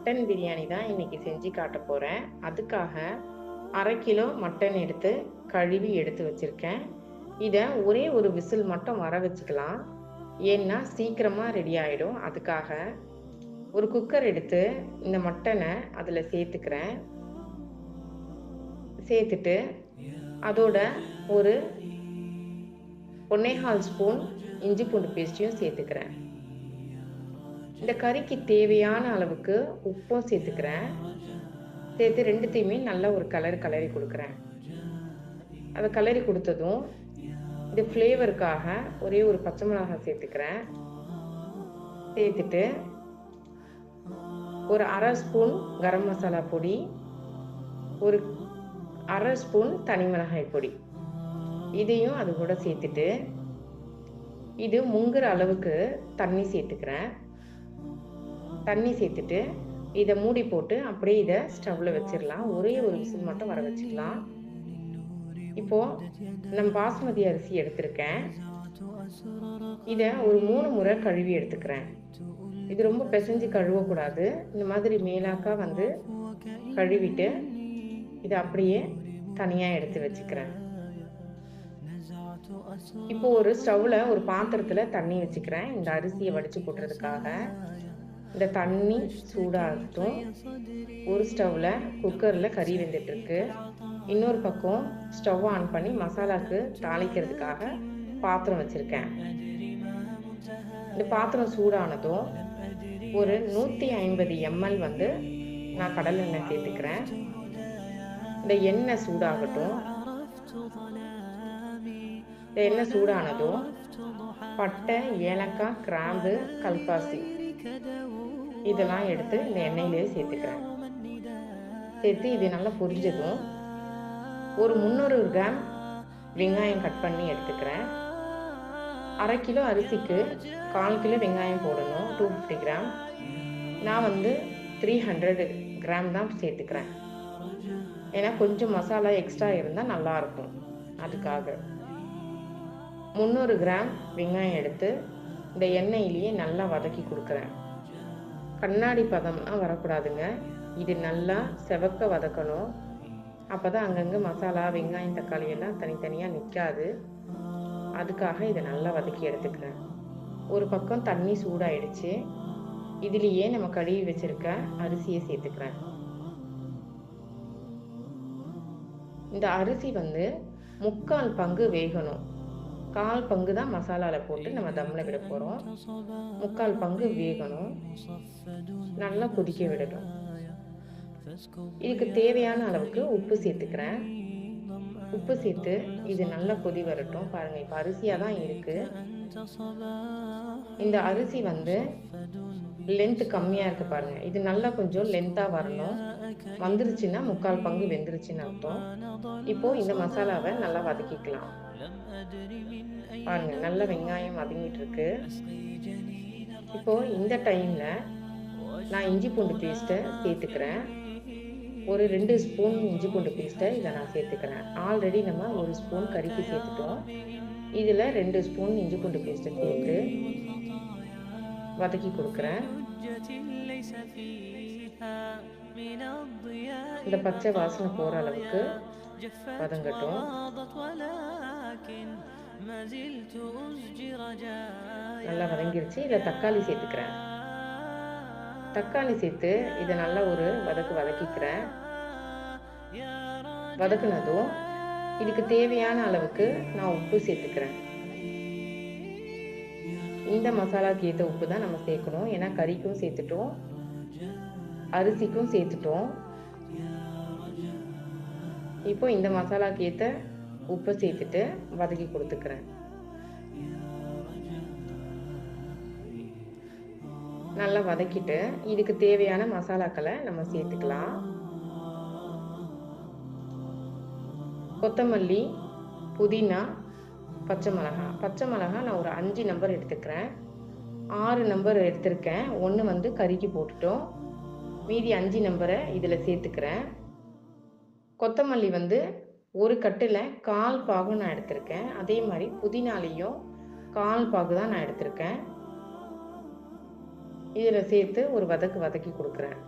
Mutton biryani தான் இன்னைக்கு செஞ்சு காட்ட போகிறேன் அதுக்காக அரை கிலோ மட்டன் எடுத்து கழுவி எடுத்து வச்சுருக்கேன். இதை ஒரே ஒரு விசில் மட்டும் வர வச்சுக்கலாம். ஏன்னா சீக்கிரமாக ரெடி ஆகிடும் அதுக்காக ஒரு குக்கர் எடுத்து இந்த மட்டனை அதில் சேர்த்துக்கிறேன். சேர்த்துட்டு அதோட ஒரு ஒன்னேகால் ஸ்பூன் இஞ்சி பூண்டு பேஸ்ட்டையும் சேர்த்துக்கிறேன். இந்த கறிக்கு தேவையான அளவுக்கு உப்பும் சேர்த்துக்கிறேன். சேர்த்து ரெண்டுத்தையுமே நல்ல ஒரு கலர் கலரி கொடுக்குறேன். அதை கலரி கொடுத்ததும் இது ஃப்ளேவருக்காக ஒரே ஒரு பச்சை மிளகாய் சேர்த்துக்கிறேன். சேர்த்துட்டு ஒரு அரை ஸ்பூன் கரம் மசாலா பொடி ஒரு அரை ஸ்பூன் தனி மிளகாய் பொடி. இதையும் அது கூட சேர்த்துட்டு இது முங்குற அளவுக்கு தண்ணி சேர்த்துக்கிறேன். தண்ணி சேர்த்துட்டு இதை மூடி போட்டு அப்படியே இதை ஸ்டவ்வில் வச்சிடலாம். ஒரே ஒரு விசில் மட்டும் வர வச்சுக்கலாம். இப்போ நம்ம பாஸ்மதி அரிசி எடுத்திருக்கேன். இதை ஒரு மூணு முறை கழுவி எடுத்துக்கிறேன். இது ரொம்ப பிசைஞ்சு கழுவக்கூடாது. இந்த மாதிரி மேலாக்கா வந்து கழுவிட்டு இதை அப்படியே தனியாக எடுத்து வச்சுக்கிறேன். இப்போ ஒரு ஸ்டவ்ல ஒரு பாத்திரத்துல தண்ணி வச்சுக்கிறேன். இந்த அரிசியை வடிச்சு போட்டுறதுக்காக இந்த தண்ணி சூடாகட்டும். ஒரு ஸ்டவ்வில் குக்கரில் கறி வெந்துட்டுருக்கு. இன்னொரு பக்கம் ஸ்டவ் ஆன் பண்ணி மசாலாவுக்கு தாளிக்கிறதுக்காக பாத்திரம் வச்சுருக்கேன். இந்த பாத்திரம் சூடானதும் ஒரு நூற்றி ஐம்பது எம்எல் வந்து நான் கடல் எண்ணெய் சேர்த்துக்கிறேன். இந்த எண்ணெய் சூடாகட்டும். இந்த எண்ணெய் சூடானதும் பட்டை ஏலக்காய் கிராம்பு கல்பாசி. இதெல்லாம் எடுத்து இந்த எண்ணெயிலே சேர்த்துக்கிறேன். சேர்த்து இது நல்லா பொரிஞ்சதும் ஒரு முந்நூறு கிராம் வெங்காயம் கட் பண்ணி எடுத்துக்கிறேன். அரை கிலோ அரிசிக்கு கால் கிலோ வெங்காயம் போடணும் டூ ஃபிஃப்டி கிராம். நான் வந்து த்ரீ ஹண்ட்ரடு கிராம் தான் சேர்த்துக்கிறேன். ஏன்னா கொஞ்சம் மசாலா எக்ஸ்ட்ரா இருந்தால் நல்லாயிருக்கும் அதுக்காக முந்நூறு கிராம் வெங்காயம் எடுத்து இந்த எண்ணெயிலேயே நல்லா வதக்கி கொடுக்குறேன். கண்ணாடி பதம்லாம் வரக்கூடாதுங்க. இது நல்லா செவக்க வதக்கணும். அப்போ தான் அங்கங்கே மசாலா வெங்காயம் தக்காளி எல்லாம் தனித்தனியாக நிற்காது அதுக்காக இதை நல்லா வதக்கி எடுத்துக்கிறேன். ஒரு பக்கம் தண்ணி சூடாயிடுச்சு. இதுலேயே நம்ம கழுவி வச்சுருக்க அரிசியை சேர்த்துக்கிறேன். இந்த அரிசி வந்து முக்கால் பங்கு வேகணும். கால் பங்கு தான் மசாலாவில் போட்டு நம்ம தம்மில் விட போகிறோம் முக்கால் பங்கு வேகணும். நல்லா கொதிக்க விடணும். இதுக்கு தேவையான அளவுக்கு உப்பு சேர்த்துக்கிறேன். உப்பு சேர்த்து இது நல்லா கொதி வரட்டும். பாருங்க இப்போ அரிசியாக தான் இருக்கு. இந்த அரிசி வந்து லென்த் கம்மியாக இருக்கு பாருங்க. இது நல்லா கொஞ்சம் லென்த்தாக வரணும். வந்துருச்சுன்னா முக்கால் பங்கு வெந்துருச்சுன்னு அர்த்தம். இப்போ இந்த மசாலாவை நல்லா வதக்கிக்கலாம். பாருங்க நல்ல வெங்காயம் வதங்கிட்டு இருக்கு இப்போ இந்த டைம்ல நான் இஞ்சி பூண்டு பேஸ்ட்டை சேர்த்துக்கிறேன். ஒரு ரெண்டு ஸ்பூன் இஞ்சி பூண்டு பேஸ்ட்டை இதை நான் சேர்த்துக்கிறேன். ஆல்ரெடி நம்ம ஒரு ஸ்பூன் கறிக்கு சேர்த்துட்டோம். இதில் ரெண்டு ஸ்பூன் இஞ்சி பூண்டு பேஸ்ட்டை சேர்த்து வதக்கி கொடுக்குறேன். இந்த பச்சை வாசனை போகிற அளவுக்கு வதங்கட்டும். நல்லா வதங்கிருச்சு. இதில் தக்காளி சேர்த்துக்கிறேன். தக்காளி சேர்த்து இதை நல்லா ஒரு வதக்கு வதக்கிக்கிறேன். வதக்குனதும் இதுக்கு தேவையான அளவுக்கு நான் உப்பு சேர்த்துக்கிறேன். இந்த மசாலாக்கு ஏற்ற உப்பு தான் நம்ம சேர்க்கணும். ஏன்னா கறிக்கும் சேர்த்துட்டோம். அரிசிக்கும் சேர்த்துட்டோம். இப்போ இந்த மசாலாக்கு ஏற்ற உப்பு சேர்த்துட்டு வதக்கி கொடுத்துக்கிறேன். நல்லா வதக்கிட்டு இதுக்கு தேவையான மசாலாக்களை நம்ம சேர்த்துக்கலாம். கொத்தமல்லி புதினா பச்சை மிளகா. பச்சை மிளகா நான் ஒரு அஞ்சு நம்பர் எடுத்துக்கிறேன். ஆறு நம்பர் எடுத்திருக்கேன். ஒன்று வந்து கறிக்கு போட்டுட்டோம். மீதி அஞ்சு நம்பரை இதில் சேர்த்துக்கிறேன். கொத்தமல்லி வந்து ஒரு கட்டில் கால் பாகும் நான் எடுத்திருக்கேன். அதே மாதிரி புதினாலையும் கால் பாகு தான் நான் எடுத்திருக்கேன். இதில் சேர்த்து ஒரு வதக்கு வதக்கி கொடுக்குறேன்.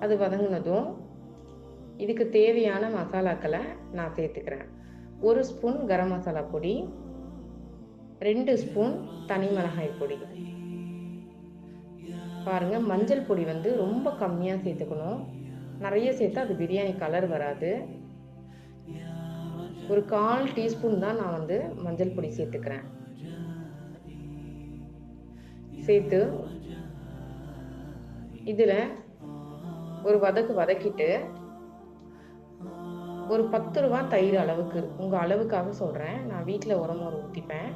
அது வதங்கினதும் இதுக்கு தேவையான மசாலாக்களை நான் சேர்த்துக்கிறேன். ஒரு ஸ்பூன் கரம் மசாலா பொடி ரெண்டு ஸ்பூன் தனி மிளகாய் பொடி. பாருங்கள் மஞ்சள் பொடி வந்து ரொம்ப கம்மியாக சேர்த்துக்கணும். நிறைய சேர்த்து அது பிரியாணி கலர் வராது. ஒரு கால் டீஸ்பூன் தான் நான் வந்து மஞ்சள் பொடி சேர்த்துக்கிறேன். சேர்த்து இதில் ஒரு வதக்கு வதக்கிட்டு ஒரு பத்து ரூபா தயிர் அளவுக்கு உங்கள் அளவுக்காக சொல்கிறேன் நான் வீட்டில் உரமோர் ஒரு ஊற்றிப்பேன்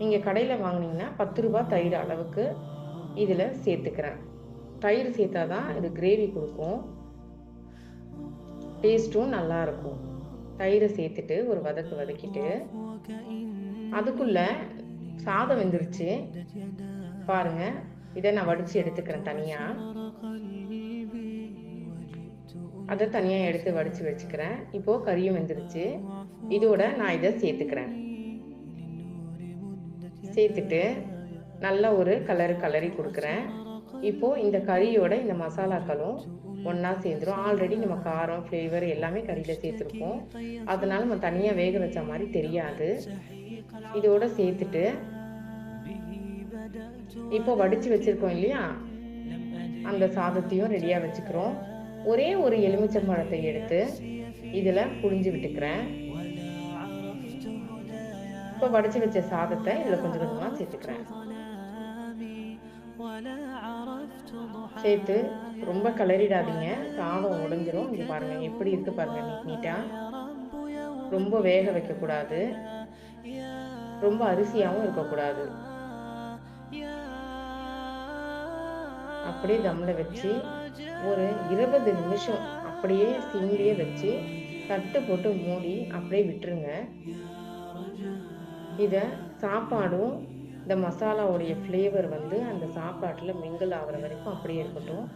நீங்கள் கடையில் வாங்கினீங்கன்னா பத்து ரூபா தயிர் அளவுக்கு இதில் சேர்த்துக்கிறேன். தயிர் சேர்த்தா தான் இது கிரேவி கொடுக்கும். டேஸ்ட்டும் நல்லாயிருக்கும். தயிரை சேர்த்துட்டு ஒரு வதக்கு வதக்கிட்டு அதுக்குள்ள சாதம் வெந்துருச்சு. பாருங்க இதை நான் வடித்து எடுத்துக்கிறேன் தனியாக அதை தனியாக எடுத்து வடித்து வச்சுக்கிறேன். இப்போது கறியும் வெந்துருச்சு. இதோட நான் இதை சேர்த்துக்கிறேன். சேர்த்துட்டு நல்ல ஒரு கலரு கலரி கொடுக்குறேன். இப்போது இந்த கறியோட இந்த மசாலாக்களும் ஒன்றா சேர்ந்துடும் ஆல்ரெடி நம்ம காரம் ஃப்ளேவர் எல்லாமே கறியில் சேர்த்துருப்போம். அதனால நம்ம தனியாக வேக வச்ச மாதிரி தெரியாது. இதோட சேர்த்துட்டு இப்போ வடித்து வச்சுருக்கோம் இல்லையா? அந்த சாதத்தையும் ரெடியாக வச்சுக்கிறோம். ஒரே ஒரு எலுமிச்சம்பழத்தை எடுத்து இதில் புழிஞ்சு விட்டுக்கிறேன். இப்போ வடித்து வச்ச சாதத்தை இதில் கொஞ்சம் கொஞ்சமாக சேர்த்துக்கிறேன். சேர்த்து ரொம்ப கலரிடாதீங்க. சாதம் உடஞ்சிரும் இங்கே பாருங்கள் எப்படி இருக்கு பாருங்கள் நீட் நீட்டாக ரொம்ப வேக வைக்கக்கூடாது. ரொம்ப அரிசியாகவும் இருக்கக்கூடாது. அப்படியே தம்மில் வச்சு ஒரு இருபது நிமிஷம் அப்படியே சிம்லேயே வச்சு தட்டு போட்டு மூடி அப்படியே விட்டுருங்க. இதை சாப்பாடும் இந்த மசாலாவுடைய ஃப்ளேவர் வந்து அந்த சாப்பாட்டில் மிங்கிள் ஆகிற வரைக்கும் அப்படியே இருக்கட்டும்.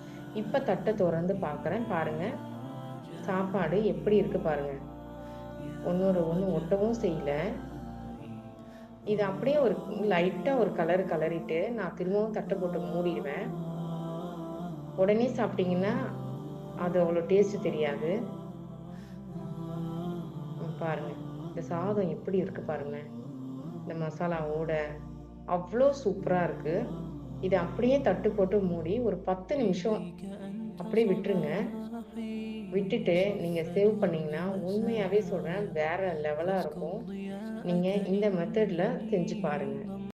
இப்போ தட்டை திறந்து பார்க்குறேன் பாருங்கள் சாப்பாடு எப்படி இருக்குது பாருங்கள் ஒன்றோட ஒன்று ஒட்டவும் செய்யலை. இது அப்படியே ஒரு லைட்டாக ஒரு கலர் கலரிட்டு நான் திரும்பவும் தட்டை போட்டு மூடிடுவேன். உடனே சாப்பிட்டீங்கன்னா அது அவ்வளோ டேஸ்ட்டு தெரியாது. பாருங்கள் இந்த சாதம் எப்படி இருக்குது பாருங்கள் இந்த மசாலாவோட அவ்வளோ சூப்பராக இருக்குது இதை அப்படியே தட்டு போட்டு மூடி ஒரு பத்து நிமிஷம் அப்படியே விட்டுருங்க. விட்டுட்டு நீங்கள் சேவ் பண்ணிங்கன்னா உண்மையாகவே சொல்கிறேன் வேறு லெவலாக இருக்கும். நீங்கள் இந்த மெத்தடில் செஞ்சு பாருங்கள்